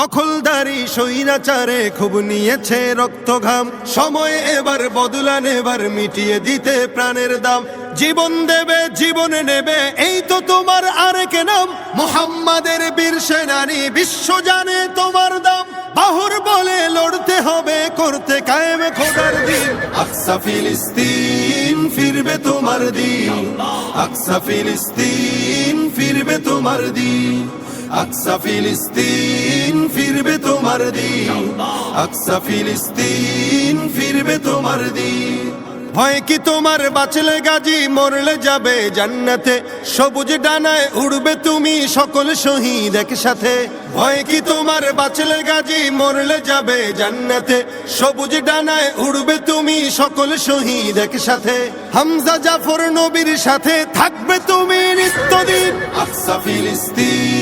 দখলদারি সৈরাচারে খুব নিয়েছে রক্ত ঘাম সময় এবার বদলান এবার মিটিয়ে দিতে প্রাণের দাম। জীবন দেবে, জীবন নেবে, এই তো তোমার আরেক নাম। মোহাম্মদের বীর সেনানি, বিশ্ব জানে তোমার দাম। বাহুর বলে লড়তে হবে, করতে কায়েম খোদার দিন। আকসা ফিলিস্তিন ফিরবে তোমার দিন। আকসা ফিলিস্তিন ফিরবে তোমার দিন। আকসা ফিলিস্তিন ফিরবে তোমার আকসা ফিলিস্তিন ফিরবে তোমার ভয় কি তোমার বাঁচলে গাজী মরলে যাবে জান্নাতে? সবুজ ডানায় উড়বে তুমি সকল শহীদ একসাথে। ভয় কি তোমার বাঁচলে গাজী মরলে যাবে জান্নাতে? সবুজ ডানায় উড়বে তুমি সকল শহীদ একসাথে। হামজা জাফর নবীর সাথে থাকবে তুমি নিত্যদিন। আকসা ফিলিস্তিন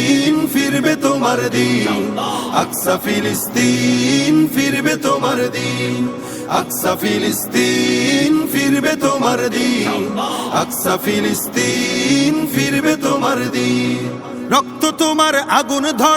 তোমার দিন। আকসা ফিলিস্তিন ফিরবে তোমার দিন। আকসা ফিলিস্তিন ফিরবে তোমার দিন। আকসা ফিলিস্তিন ফিরবে তোমার দিন। রক্ত তোমার আগুন ধর